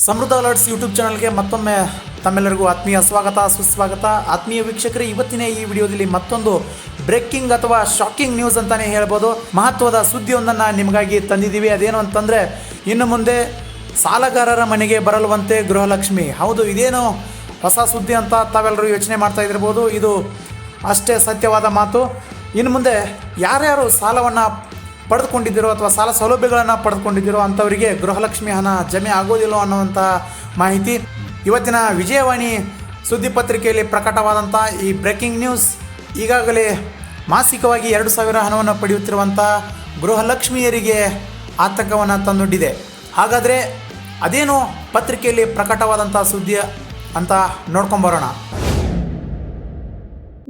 ಸಮೃದ್ಧ alerts YouTube ಚಾನಲ್ಗೆ ಮತ್ತೊಮ್ಮೆ ತಮ್ಮೆಲ್ಲರಿಗೂ ಆತ್ಮೀಯ ಸ್ವಾಗತ, ಸುಸ್ವಾಗತ. ಆತ್ಮೀಯ ವೀಕ್ಷಕರೇ, ಇವತ್ತಿನ ಈ ವಿಡಿಯೋದಲ್ಲಿ ಮತ್ತೊಂದು ಬ್ರೇಕಿಂಗ್ ಅಥವಾ ಶಾಕಿಂಗ್ ನ್ಯೂಸ್ ಅಂತಲೇ ಹೇಳ್ಬೋದು. ಮಹತ್ವದ ಸುದ್ದಿಯೊಂದನ್ನು ನಿಮಗಾಗಿ ತಂದಿದ್ದೀವಿ. ಅದೇನು ಅಂತಂದರೆ, ಇನ್ನು ಮುಂದೆ ಸಾಲಗಾರರ ಮನೆಗೆ ಬರಲುವಂತೆ ಗೃಹಲಕ್ಷ್ಮಿ. ಹೌದು, ಇದೇನು ಹೊಸ ಸುದ್ದಿ ಅಂತ ತಾವೆಲ್ಲರೂ ಯೋಚನೆ ಮಾಡ್ತಾ ಇದ್ದಿರ್ಬೋದು. ಇದು ಅಷ್ಟೇ ಸತ್ಯವಾದ ಮಾತು. ಇನ್ನು ಮುಂದೆ ಯಾರ್ಯಾರು ಸಾಲವನ್ನು ಪಡೆದುಕೊಂಡಿದ್ದೀರೋ ಅಥವಾ ಸಾಲ ಸೌಲಭ್ಯಗಳನ್ನು ಪಡೆದುಕೊಂಡಿದ್ದೀರೋ ಅಂಥವರಿಗೆ ಗೃಹಲಕ್ಷ್ಮಿ ಹಣ ಜಮೆ ಆಗೋದಿಲ್ಲೋ ಅನ್ನುವಂಥ ಮಾಹಿತಿ ಇವತ್ತಿನ ವಿಜಯವಾಣಿ ಸುದ್ದಿ ಪತ್ರಿಕೆಯಲ್ಲಿ ಪ್ರಕಟವಾದಂಥ ಈ ಬ್ರೇಕಿಂಗ್ ನ್ಯೂಸ್. ಈಗಾಗಲೇ ಮಾಸಿಕವಾಗಿ ಎರಡು ಸಾವಿರ ಹಣವನ್ನು ಪಡೆಯುತ್ತಿರುವಂಥ ಗೃಹಲಕ್ಷ್ಮಿಯರಿಗೆ ಆತಂಕವನ್ನು ತಂದೊಡ್ಡಿದೆ ಹಾಗಾದರೆ ಅದೇನು ಪತ್ರಿಕೆಯಲ್ಲಿ ಪ್ರಕಟವಾದಂಥ ಸುದ್ದಿ ಅಂತ ನೋಡ್ಕೊಂಬರೋಣ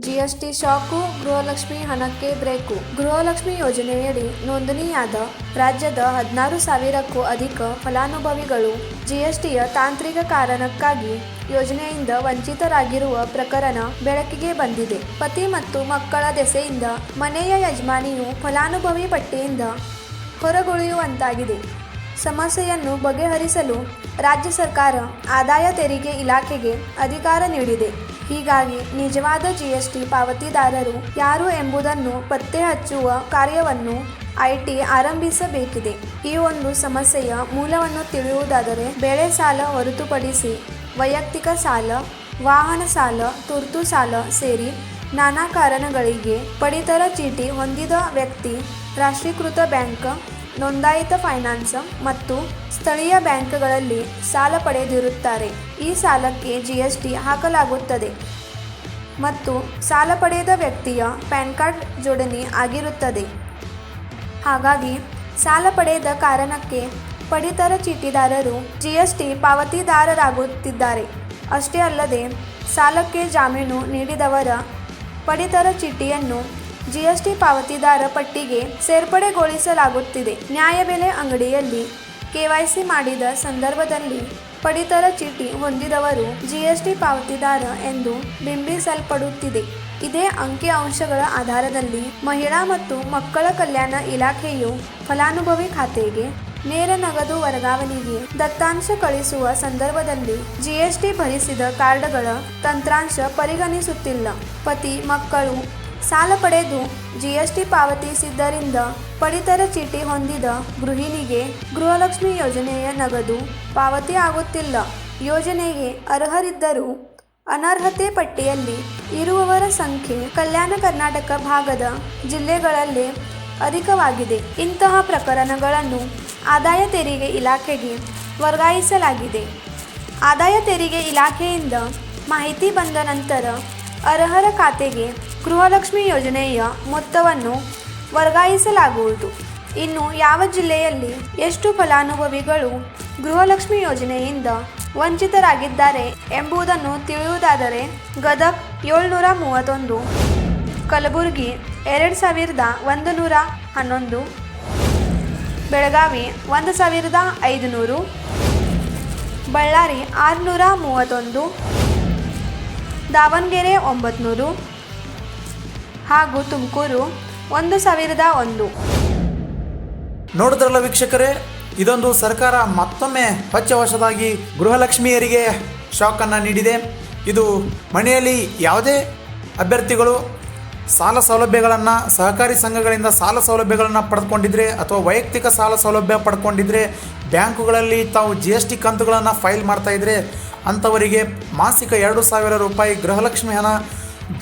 ಜಿಎಸ್ಟಿ ಶಾಕು, ಗೃಹಲಕ್ಷ್ಮಿ ಹಣಕ್ಕೆ ಬ್ರೇಕು. ಗೃಹಲಕ್ಷ್ಮಿ ಯೋಜನೆಯಡಿ ನೋಂದಣಿಯಾದ ರಾಜ್ಯದ ಹದಿನಾರು ಸಾವಿರಕ್ಕೂ ಅಧಿಕ ಫಲಾನುಭವಿಗಳು ಜಿಎಸ್ಟಿಯ ತಾಂತ್ರಿಕ ಕಾರಣಕ್ಕಾಗಿ ಯೋಜನೆಯಿಂದ ವಂಚಿತರಾಗಿರುವ ಪ್ರಕರಣ ಬೆಳಕಿಗೆ ಬಂದಿದೆ. ಪತಿ ಮತ್ತು ಮಕ್ಕಳ ದೆಸೆಯಿಂದ ಮನೆಯ ಯಜಮಾನಿಯು ಫಲಾನುಭವಿ ಪಟ್ಟಿಯಿಂದ ಹೊರಗುಳಿಯುವಂತಾಗಿದೆ. ಸಮಸ್ಯೆಯನ್ನು ಬಗೆಹರಿಸಲು ರಾಜ್ಯ ಸರ್ಕಾರ ಆದಾಯ ತೆರಿಗೆ ಇಲಾಖೆಗೆ ಅಧಿಕಾರ ನೀಡಿದೆ. ಹೀಗಾಗಿ ನಿಜವಾದ ಜಿಎಸ್ಟಿ ಪಾವತಿದಾರರು ಯಾರು ಎಂಬುದನ್ನು ಪತ್ತೆ ಹಚ್ಚುವ ಕಾರ್ಯವನ್ನು ಐಟಿ ಆರಂಭಿಸಬೇಕಿದೆ. ಈ ಒಂದು ಸಮಸ್ಯೆಯ ಮೂಲವನ್ನು ತಿಳಿಯುವುದಾದರೆ ಬೆಳೆ ಸಾಲ ಹೊರತುಪಡಿಸಿ ವೈಯಕ್ತಿಕ ಸಾಲ, ವಾಹನ ಸಾಲ, ತುರ್ತು ಸಾಲ ಸೇರಿ ನಾನಾ ಕಾರಣಗಳಿಗೆ ಪಡಿತರ ಚೀಟಿ ಹೊಂದಿದ ವ್ಯಕ್ತಿ ರಾಷ್ಟ್ರೀಕೃತ ಬ್ಯಾಂಕ್ ನೋಂದಾಯಿತ ಫೈನಾನ್ಸ್ ಮತ್ತು ಸ್ಥಳೀಯ ಬ್ಯಾಂಕ್ಗಳಲ್ಲಿ ಸಾಲ ಪಡೆದಿರುತ್ತಾರೆ. ಈ ಸಾಲಕ್ಕೆ ಜಿಎಸ್ಟಿ ಹಾಕಲಾಗುತ್ತದೆ ಮತ್ತು ಸಾಲ ಪಡೆದ ವ್ಯಕ್ತಿಯ ಪ್ಯಾನ್ ಕಾರ್ಡ್ ಜೋಡಣೆ ಆಗಿರುತ್ತದೆ. ಹಾಗಾಗಿ ಸಾಲ ಪಡೆದ ಕಾರಣಕ್ಕೆ ಪಡಿತರ ಚೀಟಿದಾರರು ಜಿ ಎಸ್ ಟಿ ಪಾವತಿದಾರರಾಗುತ್ತಿದ್ದಾರೆ. ಅಷ್ಟೇ ಅಲ್ಲದೆ ಸಾಲಕ್ಕೆ ಜಾಮೀನು ನೀಡಿದವರ ಪಡಿತರ ಚೀಟಿಯನ್ನು ಜಿಎಸ್ಟಿ ಪಾವತಿದಾರ ಪಟ್ಟಿಗೆ ಸೇರ್ಪಡೆಗೊಳಿಸಲಾಗುತ್ತಿದೆ. ನ್ಯಾಯಬೆಲೆ ಅಂಗಡಿಯಲ್ಲಿ ಕೆವೈಸಿ ಮಾಡಿದ ಸಂದರ್ಭದಲ್ಲಿ ಪಡಿತರ ಚೀಟಿ ಹೊಂದಿದವರು ಜಿಎಸ್ಟಿ ಪಾವತಿದಾರ ಎಂದು ಬಿಂಬಿಸಲ್ಪಡುತ್ತಿದೆ. ಇದೇ ಅಂಕಿಅಂಶಗಳ ಆಧಾರದಲ್ಲಿ ಮಹಿಳಾ ಮತ್ತು ಮಕ್ಕಳ ಕಲ್ಯಾಣ ಇಲಾಖೆಯು ಫಲಾನುಭವಿ ಖಾತೆಗೆ ನೇರ ನಗದು ವರ್ಗಾವಣೆಗೆ ದತ್ತಾಂಶ ಕಳಿಸುವ ಸಂದರ್ಭದಲ್ಲಿ ಜಿಎಸ್ಟಿ ಭರಿಸಿದ ಕಾರ್ಡ್ಗಳ ತಂತ್ರಾಂಶ ಪರಿಗಣಿಸುತ್ತಿಲ್ಲ. ಪತಿ, ಮಕ್ಕಳು ಸಾಲ ಪಡೆದು ಜಿಎಸ್ಟಿ ಪಾವತಿಸಿದ್ದರಿಂದ ಪಡಿತರ ಚೀಟಿ ಹೊಂದಿದ ಗೃಹಿಣಿಗೆ ಗೃಹಲಕ್ಷ್ಮಿ ಯೋಜನೆಯ ನಗದು ಪಾವತಿ ಆಗುತ್ತಿಲ್ಲ. ಯೋಜನೆಗೆ ಅರ್ಹರಿದ್ದರೂ ಅನರ್ಹತೆ ಪಟ್ಟಿಯಲ್ಲಿ ಇರುವವರ ಸಂಖ್ಯೆ ಕಲ್ಯಾಣ ಕರ್ನಾಟಕ ಭಾಗದ ಜಿಲ್ಲೆಗಳಲ್ಲಿ ಅಧಿಕವಾಗಿದೆ. ಇಂತಹ ಪ್ರಕರಣಗಳನ್ನು ಆದಾಯ ತೆರಿಗೆ ಇಲಾಖೆಗೆ ವರ್ಗಾಯಿಸಲಾಗಿದೆ. ಆದಾಯ ತೆರಿಗೆ ಇಲಾಖೆಯಿಂದ ಮಾಹಿತಿ ಬಂದ ನಂತರ ಅರ್ಹರ ಖಾತೆಗೆ ಗೃಹಲಕ್ಷ್ಮಿ ಯೋಜನೆಯ ಮೊತ್ತವನ್ನು ವರ್ಗಾಯಿಸಲಾಗುವುದು. ಇನ್ನು ಯಾವ ಜಿಲ್ಲೆಯಲ್ಲಿ ಎಷ್ಟು ಫಲಾನುಭವಿಗಳು ಗೃಹಲಕ್ಷ್ಮಿ ಯೋಜನೆಯಿಂದ ವಂಚಿತರಾಗಿದ್ದಾರೆ ಎಂಬುದನ್ನು ತಿಳಿಯುವುದಾದರೆ ಗದಗ್ ಏಳ್ನೂರ ಮೂವತ್ತೊಂದು, ಕಲಬುರಗಿ ಎರಡು ಸಾವಿರದ ಒಂದು ನೂರ ಹನ್ನೊಂದು, ಬೆಳಗಾವಿ ಒಂದು ಸಾವಿರದ ಐದುನೂರು, ಬಳ್ಳಾರಿ ಆರುನೂರ ಮೂವತ್ತೊಂದು, ದಾವಣಗೆರೆ ಒಂಬತ್ನೂರು ಹಾಗೂ ತುಮಕೂರು ಒಂದು ಸಾವಿರದ ಒಂದು. ನೋಡಿದ್ರಲ್ಲ ವೀಕ್ಷಕರೇ, ಇದೊಂದು ಸರ್ಕಾರ ಮತ್ತೊಮ್ಮೆ ಹೊಚ್ಚ ಹೊಸದಾಗಿ ಗೃಹಲಕ್ಷ್ಮಿಯರಿಗೆ ಶಾಕನ್ನು ನೀಡಿದೆ. ಇದು ಮನೆಯಲ್ಲಿ ಯಾವುದೇ ಅಭ್ಯರ್ಥಿಗಳು ಸಾಲ ಸೌಲಭ್ಯಗಳನ್ನು, ಸಹಕಾರಿ ಸಂಘಗಳಿಂದ ಸಾಲ ಸೌಲಭ್ಯಗಳನ್ನು ಪಡೆದುಕೊಂಡಿದ್ರೆ ಅಥವಾ ವೈಯಕ್ತಿಕ ಸಾಲ ಸೌಲಭ್ಯ ಪಡ್ಕೊಂಡಿದ್ರೆ ಬ್ಯಾಂಕುಗಳಲ್ಲಿ ತಾವು ಜಿ ಎಸ್ ಟಿ ಕಂತುಗಳನ್ನು ಫೈಲ್ ಮಾಡ್ತಾಯಿದ್ರೆ ಅಂಥವರಿಗೆ ಮಾಸಿಕ ಎರಡು ಸಾವಿರ ರೂಪಾಯಿ ಗೃಹಲಕ್ಷ್ಮಿ ಹಣ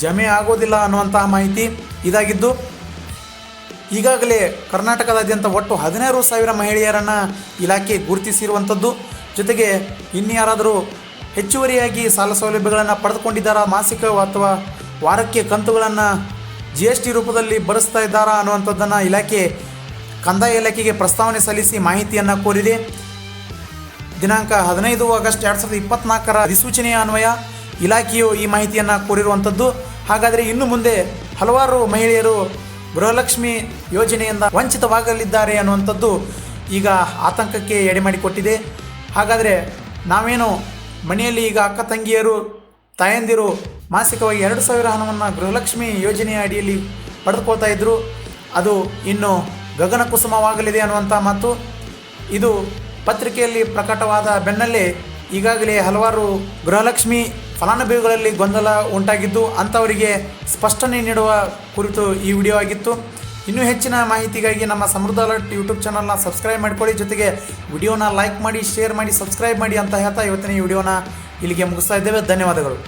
ಜಮೆ ಆಗೋದಿಲ್ಲ ಅನ್ನುವಂತಹ ಮಾಹಿತಿ ಇದಾಗಿದ್ದು, ಈಗಾಗಲೇ ಕರ್ನಾಟಕದಾದ್ಯಂತ ಒಟ್ಟು ಹದಿನಾರು ಸಾವಿರ ಮಹಿಳೆಯರನ್ನು ಇಲಾಖೆ ಗುರುತಿಸಿರುವಂಥದ್ದು. ಜೊತೆಗೆ ಇನ್ಯಾರಾದರೂ ಹೆಚ್ಚುವರಿಯಾಗಿ ಸಾಲ ಸೌಲಭ್ಯಗಳನ್ನು ಪಡೆದುಕೊಂಡಿದ್ದಾರಾ, ಮಾಸಿಕ ಅಥವಾ ವಾರಕ್ಕೆ ಕಂತುಗಳನ್ನು ಜಿ ಎಸ್ ಟಿ ರೂಪದಲ್ಲಿ ಭರಿಸ್ತಾ ಇದ್ದಾರಾ ಅನ್ನುವಂಥದ್ದನ್ನು ಇಲಾಖೆ, ಕಂದಾಯ ಇಲಾಖೆಗೆ ಪ್ರಸ್ತಾವನೆ ಸಲ್ಲಿಸಿ ಮಾಹಿತಿಯನ್ನು ಕೋರಿದೆ. ದಿನಾಂಕ ಹದಿನೈದು ಆಗಸ್ಟ್ ಎರಡು ಸಾವಿರದ ಇಪ್ಪತ್ನಾಲ್ಕರ ಅಧಿಸೂಚನೆಯ ಅನ್ವಯ ಇಲಾಖೆಯು ಈ ಮಾಹಿತಿಯನ್ನು ಕೋರಿರುವಂಥದ್ದು ಹಾಗಾದರೆ ಇನ್ನು ಮುಂದೆ ಹಲವಾರು ಮಹಿಳೆಯರು ಗೃಹಲಕ್ಷ್ಮಿ ಯೋಜನೆಯಿಂದ ವಂಚಿತವಾಗಲಿದ್ದಾರೆ ಅನ್ನುವಂಥದ್ದು ಈಗ ಆತಂಕಕ್ಕೆ ಎಡೆ ಮಾಡಿಕೊಟ್ಟಿದೆ. ಹಾಗಾದರೆ ನಾವೇನು ಮನೆಯಲ್ಲಿ ಈಗ ಅಕ್ಕ ತಂಗಿಯರು, ತಾಯಂದಿರು ಮಾಸಿಕವಾಗಿ ಎರಡು ಸಾವಿರ ಹಣವನ್ನು ಗೃಹಲಕ್ಷ್ಮಿ ಯೋಜನೆಯ ಅಡಿಯಲ್ಲಿ ಪಡೆದುಕೊಳ್ತಾ ಇದ್ದರು ಅದು ಇನ್ನು ಗಗನ ಕುಸುಮವಾಗಲಿದೆ ಅನ್ನುವಂಥ ಮಾತು. ಇದು ಪತ್ರಿಕೆಯಲ್ಲಿ ಪ್ರಕಟವಾದ ಬೆನ್ನಲ್ಲೇ ಈಗಾಗಲೇ ಹಲವಾರು ಗೃಹಲಕ್ಷ್ಮಿ ಫಲಾನುಭವಿಗಳಲ್ಲಿ ಗೊಂದಲ ಉಂಟಾಗಿದ್ದು ಅಂಥವರಿಗೆ ಸ್ಪಷ್ಟನೆ ನೀಡುವ ಕುರಿತು ಈ ವಿಡಿಯೋ ಆಗಿತ್ತು. ಇನ್ನೂ ಹೆಚ್ಚಿನ ಮಾಹಿತಿಗಾಗಿ ನಮ್ಮ ಸಮೃದ್ಧ ಅಲರ್ಟ್ ಯೂಟ್ಯೂಬ್ ಚಾನಲ್ನ ಸಬ್ಸ್ಕ್ರೈಬ್ ಮಾಡ್ಕೊಳ್ಳಿ. ಜೊತೆಗೆ ವಿಡಿಯೋನ ಲೈಕ್ ಮಾಡಿ ಶೇರ್ ಮಾಡಿ ಸಬ್ಸ್ಕ್ರೈಬ್ ಮಾಡಿ ಅಂತ ಹೇಳ್ತಾ ಇವತ್ತಿನ ಈ ವಿಡಿಯೋನ ಇಲ್ಲಿಗೆ ಮುಗಿಸ್ತಾ ಇದ್ದೇವೆ. ಧನ್ಯವಾದಗಳು.